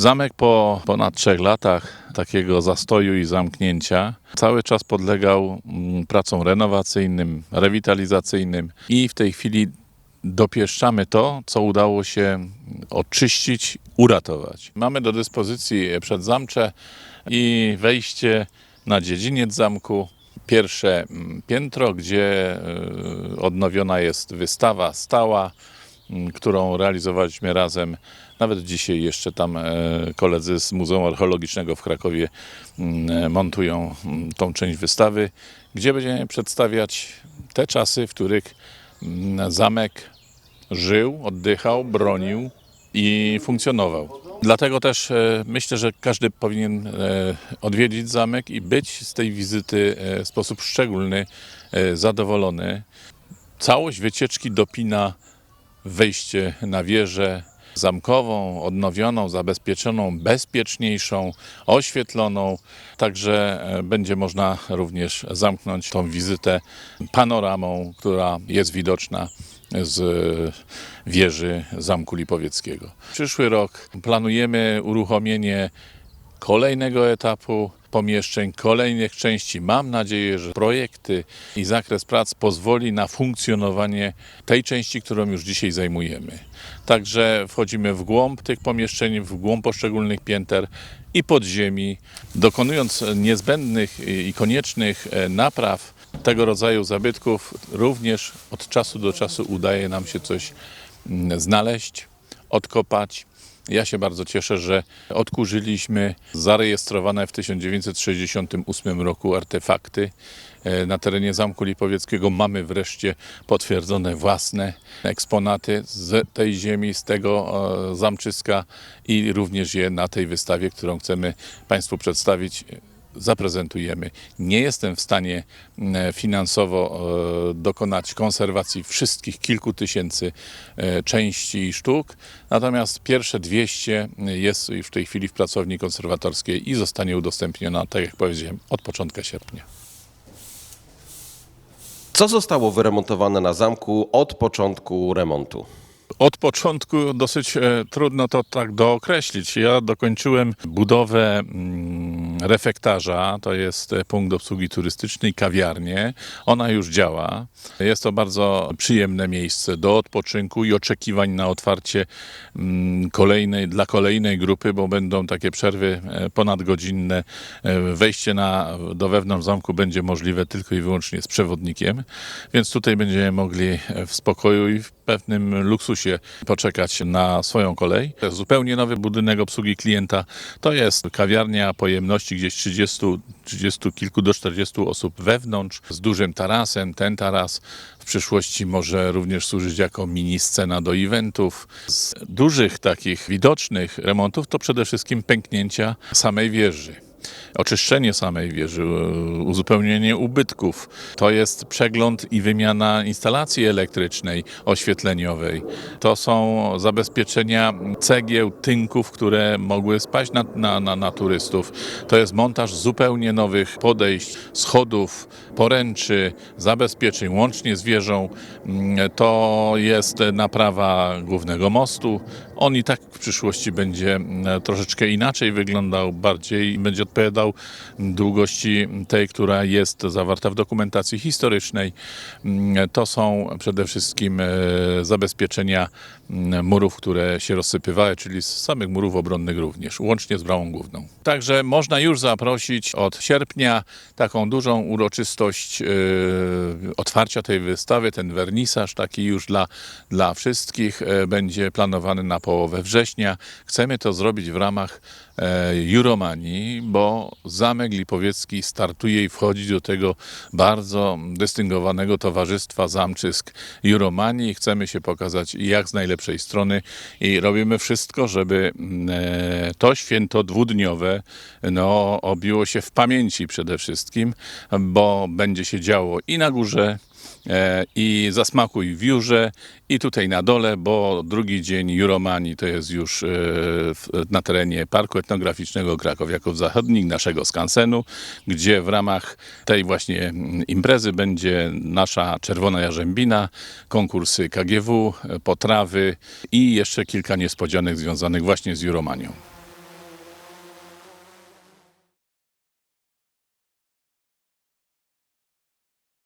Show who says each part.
Speaker 1: Zamek po ponad trzech latach takiego zastoju i zamknięcia cały czas podlegał mm, pracom renowacyjnym, rewitalizacyjnym i w tej chwili dopieszczamy to, co udało się oczyścić, uratować. Mamy do dyspozycji przedzamcze i wejście na dziedziniec zamku. Pierwsze mm, piętro, gdzie y, odnowiona jest wystawa stała, którą realizowaliśmy razem. Nawet dzisiaj jeszcze tam e, koledzy z Muzeum Archeologicznego w Krakowie m, montują tą część wystawy, gdzie będziemy przedstawiać te czasy, w których zamek żył, oddychał, bronił i funkcjonował. Dlatego też e, myślę, że każdy powinien e, odwiedzić zamek i być z tej wizyty e, w sposób szczególny e, zadowolony. Całość wycieczki dopina wejście na wieżę zamkową, odnowioną, zabezpieczoną, bezpieczniejszą, oświetloną. Także e, będzie można również zamknąć tą wizytę panoramą, która jest widoczna z wieży Zamku Lipowieckiego. Przyszły rok planujemy uruchomienie kolejnego etapu pomieszczeń, kolejnych części. Mam nadzieję, że projekty i zakres prac pozwoli na funkcjonowanie tej części, którą już dzisiaj zajmujemy. Także wchodzimy w głąb tych pomieszczeń, w głąb poszczególnych pięter i podziemi, dokonując niezbędnych i koniecznych e, napraw tego rodzaju zabytków. Również od czasu do czasu udaje nam się coś mm, znaleźć, odkopać. Ja się bardzo cieszę, że odkurzyliśmy zarejestrowane w 1968 roku artefakty. E, Na terenie Zamku Lipowieckiego mamy wreszcie potwierdzone własne eksponaty z tej ziemi, z tego e, zamczyska i również je na tej wystawie, którą chcemy Państwu przedstawić, zaprezentujemy. Nie jestem w stanie mm, finansowo e, dokonać konserwacji wszystkich kilku tysięcy e, części i sztuk, natomiast pierwsze 200 jest już w tej chwili w pracowni konserwatorskiej i zostanie udostępniona, tak jak powiedziałem, od początku sierpnia.
Speaker 2: Co zostało wyremontowane na zamku od początku remontu?
Speaker 1: Od początku dosyć e, trudno to tak dookreślić. Ja dokończyłem budowę mm, refektarza, to jest e, punkt obsługi turystycznej, kawiarnię. Ona już działa. Jest to bardzo przyjemne miejsce do odpoczynku i oczekiwań na otwarcie mm, kolejnej, dla kolejnej grupy, bo będą takie przerwy e, ponadgodzinne. Wejście na, do wewnątrz zamku będzie możliwe tylko i wyłącznie z przewodnikiem, więc tutaj będziemy mogli w spokoju i w pewnym luksusie poczekać na swoją kolej. To jest zupełnie nowy budynek obsługi klienta. To jest kawiarnia pojemności gdzieś 30, 30 kilku do 40 osób wewnątrz z dużym tarasem. Ten taras w przyszłości może również służyć jako mini scena do eventów. Z dużych takich widocznych remontów to przede wszystkim pęknięcia samej wieży. Oczyszczenie samej wieży, e, uzupełnienie ubytków. To jest przegląd i wymiana instalacji elektrycznej, oświetleniowej. To są zabezpieczenia cegieł, tynków, które mogły spaść na, na, na, na turystów. To jest montaż zupełnie nowych podejść, schodów, poręczy, zabezpieczeń, łącznie z wieżą. Mm, To jest naprawa głównego mostu. On i tak w przyszłości będzie mm, troszeczkę inaczej wyglądał, bardziej będzie odpowiadał długości tej, która jest zawarta w dokumentacji historycznej. Mm, To są przede wszystkim e, zabezpieczenia mm, murów, które się rozsypywały, czyli z samych murów obronnych również, łącznie z bramą główną. Także można już zaprosić od sierpnia taką dużą uroczystość e, otwarcia tej wystawy, ten wernisaż taki już dla, dla wszystkich e, będzie planowany na połowę września. Chcemy to zrobić w ramach e, Juromanii, bo Zamek Lipowiecki startuje i wchodzi do tego bardzo dystyngowanego towarzystwa Zamczysk Juromanii. Chcemy się pokazać jak z najlepszej strony i robimy wszystko, żeby mm, e, to święto dwudniowe no, obiło się w pamięci przede wszystkim, bo będzie się działo i na górze, i zasmakuj w Jurze i tutaj na dole, bo drugi dzień Juromanii to jest już e, na terenie Parku Etnograficznego Krakowiaków Zachodnich, naszego skansenu, gdzie w ramach tej właśnie imprezy będzie nasza Czerwona Jarzębina, konkursy KGW, e, potrawy i jeszcze kilka niespodzianek związanych właśnie z Juromanią.